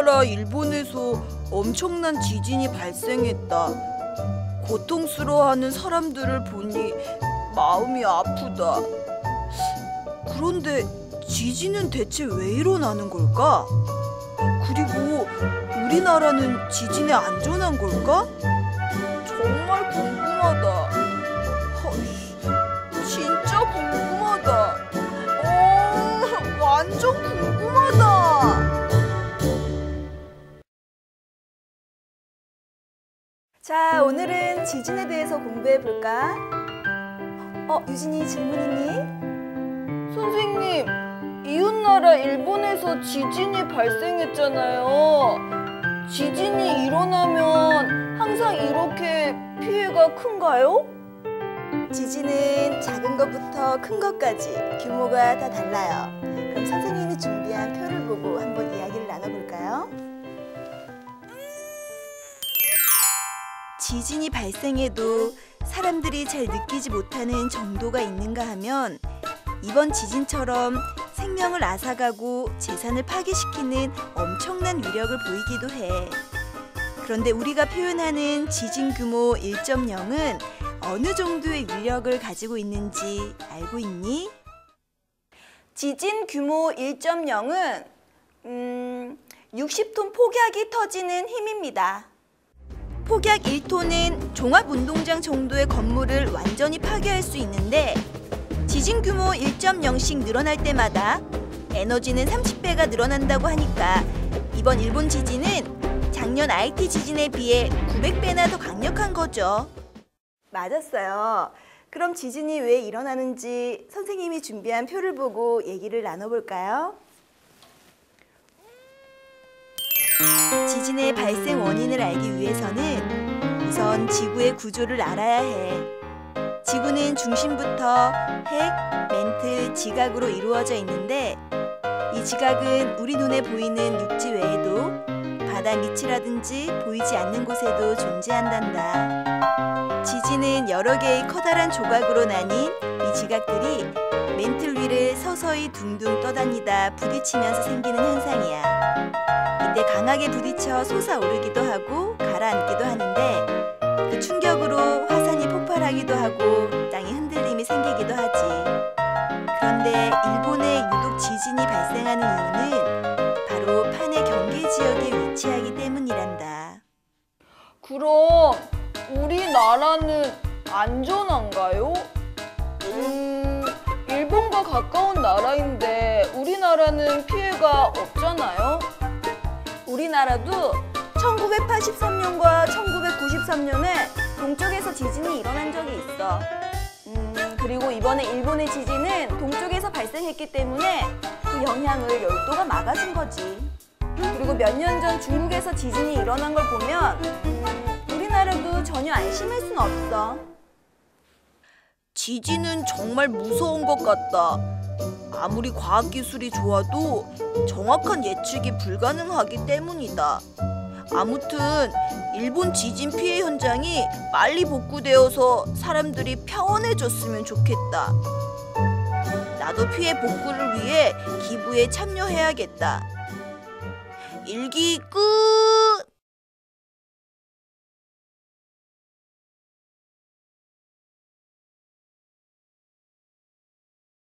나라 일본에서 엄청난 지진이 발생했다. 고통스러워하는 사람들을 보니 마음이 아프다. 그런데 지진은 대체 왜 일어나는 걸까? 그리고 우리나라는 지진에 안전한 걸까? 정말 궁금하 자, 오늘은 지진에 대해서 공부해 볼까? 어, 유진이 질문 있니? 선생님, 이웃나라 일본에서 지진이 발생했잖아요. 지진이 일어나면 항상 이렇게 피해가 큰가요? 지진은 작은 것부터 큰 것까지 규모가 다 달라요. 그럼 선생님이 준비한 표를 보고 한번 이야기를 나눠볼까요? 지진이 발생해도 사람들이 잘 느끼지 못하는 정도가 있는가 하면 이번 지진처럼 생명을 앗아가고 재산을 파괴시키는 엄청난 위력을 보이기도 해. 그런데 우리가 표현하는 지진 규모 1.0은 어느 정도의 위력을 가지고 있는지 알고 있니? 지진 규모 1.0은 음, 60톤 폭약이 터지는 힘입니다. 폭약 1톤은 종합운동장 정도의 건물을 완전히 파괴할 수 있는데 지진 규모 1.0씩 늘어날 때마다 에너지는 30배가 늘어난다고 하니까 이번 일본 지진은 작년 IT 지진에 비해 900배나 더 강력한 거죠. 맞았어요. 그럼 지진이 왜 일어나는지 선생님이 준비한 표를 보고 얘기를 나눠볼까요? 지진의 발생 원인을 알기 위해서는 우선 지구의 구조를 알아야 해. 지구는 중심부터 핵, 멘틀, 지각으로 이루어져 있는데 이 지각은 우리 눈에 보이는 육지 외에도 바다 밑이라든지 보이지 않는 곳에도 존재한단다. 지진은 여러 개의 커다란 조각으로 나뉜 이 지각들이 멘틀 위를 서서히 둥둥 떠다니다 부딪히면서 생기는 현상이야. 이때 강하게 부딪혀 솟아오르기도 하고 가라앉기도 하는데 그 충격으로 화산이 폭발하기도 하고 땅의 흔들림이 생기기도 하지. 그런데 일본에 유독 지진이 발생하는 이유는 바로 판의 경계 지역에 위치하기 때문이란다. 그럼 우리나라는 안전한가요? 음, 일본과 가까운 나라인데 우리나라는 피해가 없잖아요. 우리나라도 1983년과 1993년에 동쪽에서 지진이 일어난 적이 있어. 음, 그리고 이번에 일본의 지진은 동쪽에서 발생했기 때문에 그 영향을 열도가 막아준 거지. 그리고 몇 년 전 중국에서 지진이 일어난 걸 보면 음, 우리나라도 전혀 안심할 순 없어. 지진은 정말 무서운 것 같다. 아무리 과학기술이 좋아도 정확한 예측이 불가능하기 때문이다. 아무튼 일본 지진 피해 현장이 빨리 복구되어서 사람들이 평온해졌으면 좋겠다. 나도 피해 복구를 위해 기부에 참여해야겠다. 일기 끝!